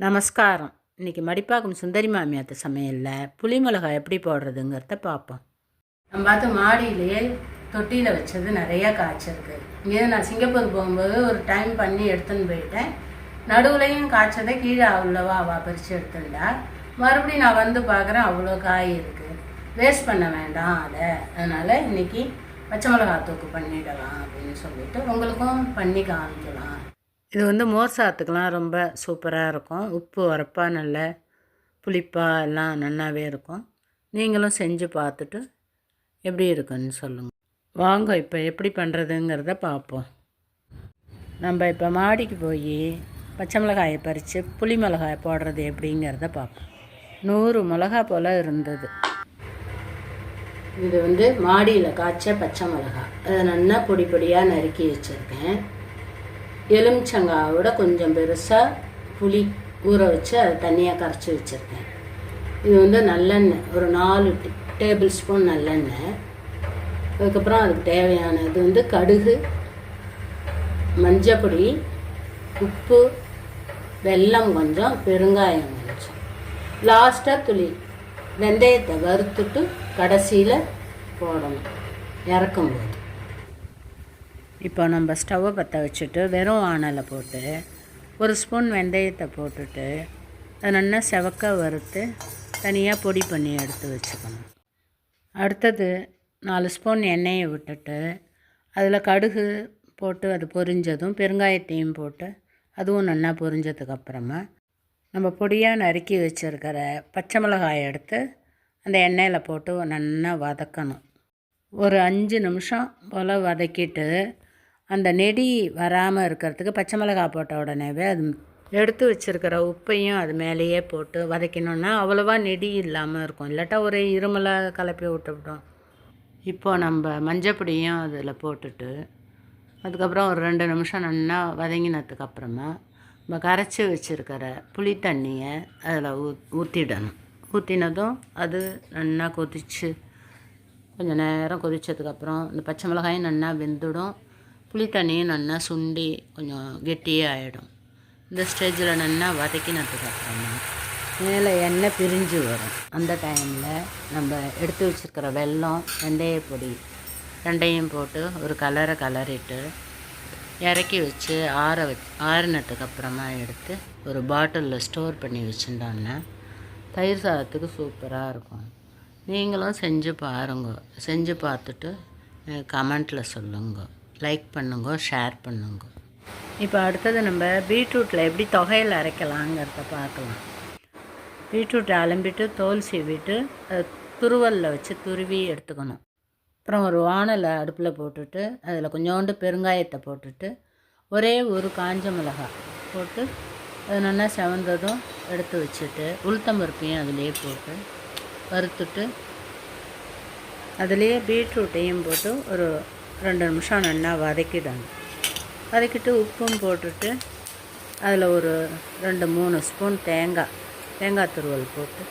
நமஸ்காரம். இன்றைக்கி மடிப்பாக்கம் சுந்தரி மாமியாத்த சமையலில் புளி மிளகாய் எப்படி போடுறதுங்கிறத பார்ப்போம் நம்ம பார்த்து மாடியிலேயே தொட்டியில் வச்சது நிறையா காய்ச்சிருக்கு. இங்கே நான் சிங்கப்பூர் போகும்போது ஒரு டைம் பண்ணி எடுத்துன்னு போயிட்டேன். நடுவுலையும் காய்ச்சதை கீழே அவ்வளோவா அவள் பறித்து எடுத்துட்டா. மறுபடியும் நான் வந்து பார்க்குறேன் அவ்வளோ காய் இருக்குது வேஸ்ட் பண்ண வேண்டாம் அதை. அதனால் இன்றைக்கி பச்சை மிளகாய் தூக்கு பண்ணிடலாம் அப்படின்னு சொல்லிட்டு உங்களுக்கும் பண்ணி காமிக்கலாம். இது வந்து மோர் சாத்துக்கெலாம் ரொம்ப சூப்பராக இருக்கும். உப்பு உரப்பாக நல்ல புளிப்பாக எல்லாம் நல்லாவே இருக்கும். நீங்களும் செஞ்சு பார்த்துட்டு எப்படி இருக்குன்னு சொல்லுங்கள் வாங்க இப்போ எப்படி பண்ணுறதுங்கிறத பார்ப்போம். நம்ம இப்போ மாடிக்கு போய் பச்சை மிளகாயை பறித்து புளி மிளகாய் போடுறது எப்படிங்கிறத பார்ப்போம். நூறு மிளகா போல் இருந்தது. இது வந்து மாடியில் காய்ச்ச பச்சை மிளகாய் அதை நல்லா பொடி பொடியாக நறுக்கி வச்சுருக்கேன். எலுமிச்சங்காவோட கொஞ்சம் பெருசாக புளி ஊற வச்சு அதை தனியாக கரைச்சி வச்சுருக்கேன். இது வந்து நல்லெண்ணெய் ஒரு நாலு டேபிள் ஸ்பூன் நல்லெண்ணெய். அதுக்கப்புறம் அதுக்கு தேவையான இது வந்து கடுகு மஞ்சப்பொடி உப்பு வெல்லம் கொஞ்சம் பெருங்காயம் கொஞ்சம். லாஸ்ட்டாக துளி வெந்தயத்தை வறுத்துட்டு கடைசியில் போடணும் இறக்கும்போது. இப்போ நம்ம ஸ்டவ்வை பற்ற வச்சுட்டு வெறும் ஆணலை போட்டு ஒரு ஸ்பூன் வெந்தயத்தை போட்டுட்டு அதை நல்லா செவக்க வறுத்து தனியாக பொடி பண்ணி எடுத்து வச்சுக்கணும். அடுத்தது நாலு ஸ்பூன் எண்ணெயை விட்டுட்டு அதில் கடுகு போட்டு அது பொரிஞ்சதும் பெருங்காயத்தையும் போட்டு அதுவும் நல்லா பொரிஞ்சதுக்கப்புறமா நம்ம பொடியாக நறுக்கி வச்சுருக்கிற பச்சை மிளகாயை எடுத்து அந்த எண்ணெயில் போட்டு நல்லா வதக்கணும். ஒரு அஞ்சு நிமிஷம் போல் வதக்கிட்டு அந்த நெடி வராமல் இருக்கிறதுக்கு பச்சை மிளகாய் போட்ட உடனேவே அது எடுத்து வச்சுருக்கிற உப்பையும் அது மேலேயே போட்டு வதக்கினோன்னா அவ்வளோவா நெடி இல்லாமல் இருக்கும். இல்லாட்டா ஒரு இருமலாக கலப்பி விட்டுவிட்டோம் இப்போது நம்ம மஞ்சப்பொடியும் அதில் போட்டுட்டு அதுக்கப்புறம் ஒரு ரெண்டு நிமிஷம் நல்லா வதங்கினதுக்கப்புறமா நம்ம கரைச்சி வச்சுருக்கிற புளி தண்ணியை அதில் ஊ ஊற்றிடணும் ஊற்றினதும் அது நல்லா கொதிச்சு கொஞ்சம் நேரம் கொதித்ததுக்கப்புறம் இந்த பச்சை மிளகாயும் நல்லா வெந்துடும். புளி தண்ணியும் நல்லா சுண்டி கொஞ்சம் கெட்டியே ஆகிடும் இந்த ஸ்டேஜில் நல்லா வதக்கினதுக்கப்புறமா மேலே எண்ணெய் பிரிஞ்சு வரும் அந்த டைமில் நம்ம எடுத்து வச்சுருக்கிற வெல்லம் வெந்தய பொடி ரெண்டையும் போட்டு ஒரு கலரை கலரிட்டு இறக்கி வச்சு ஆற வச்சு ஆறினதுக்கப்புறமா எடுத்து ஒரு பாட்டிலில் ஸ்டோர் பண்ணி வச்சுட்டோன்னா தயிர் சாதத்துக்கு சூப்பராக இருக்கும் நீங்களும் செஞ்சு பாருங்க செஞ்சு பார்த்துட்டு கமெண்ட்டில் சொல்லுங்கள் லைக் பண்ணுங்க ஷேர் பண்ணுங்க. இப்போ அடுத்தது நம்ம பீட்ரூட்டில் எப்படி தொகையில் அரைக்கலாங்கிறத பார்க்கலாம். பீட்ரூட்டை அலம்பிட்டு தோல் சீவிட்டு அதை துருவலில் வச்சு துருவி எடுத்துக்கணும். அப்புறம் ஒரு வானலை அடுப்பில் போட்டுட்டு அதில் கொஞ்சோண்டு பெருங்காயத்தை போட்டுட்டு ஒரே ஒரு காஞ்ச மிளகாய் போட்டு அது நல்லா செவந்ததும் எடுத்து வச்சுட்டு உளுத்தம்பருப்பையும் அதிலே போட்டு வறுத்துட்டு அதுலேயே பீட்ரூட்டையும் போட்டு ஒரு ரெண்டு நிமிஷம் நல்லா வதக்கிடணும். வதக்கிட்டு உப்பும் போட்டுட்டு அதில் ஒரு ரெண்டு மூணு ஸ்பூன் தேங்காய் தேங்காய் துருவல் போட்டு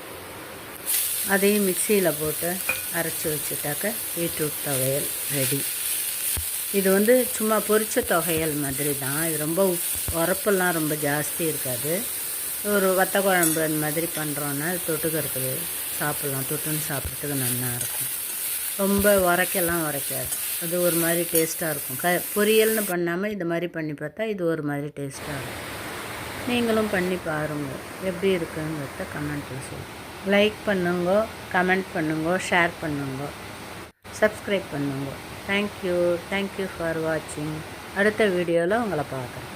அதையும் மிக்சியில் போட்டு அரைச்சி வச்சுட்டாக்க பீட்ரூட் துவையல் ரெடி. இது வந்து சும்மா பொரிச்ச தொகையல் மாதிரி தான் இது ரொம்ப உரப்பெல்லாம் ரொம்ப ஜாஸ்தி இருக்காது. ஒரு வத்த குழம்பு அந்த மாதிரி பண்ணுறோன்னா தொட்டுக்கிறதுக்கு சாப்பிட்லாம். தொட்டுன்னு சாப்பிட்றதுக்கு நல்லா இருக்கும். ரொம்ப உரைக்கெல்லாம் உரைக்காது. அது ஒரு மாதிரி டேஸ்ட்டாக இருக்கும். க பொரியல்னு பண்ணாமல் இது மாதிரி பண்ணி பார்த்தா இது ஒரு மாதிரி டேஸ்ட்டாக இருக்கும். நீங்களும் பண்ணி பாருங்கள் எப்படி இருக்குங்கிறத கமெண்ட்டில் சொல்லுங்கள் லைக் பண்ணுங்க கமெண்ட் பண்ணுங்க ஷேர் பண்ணுங்க சப்ஸ்கிரைப் பண்ணுங்க. தேங்க்யூ தேங்க்யூ ஃபார் வாட்சிங் அடுத்த வீடியோவில் உங்களை பார்க்குறேன்.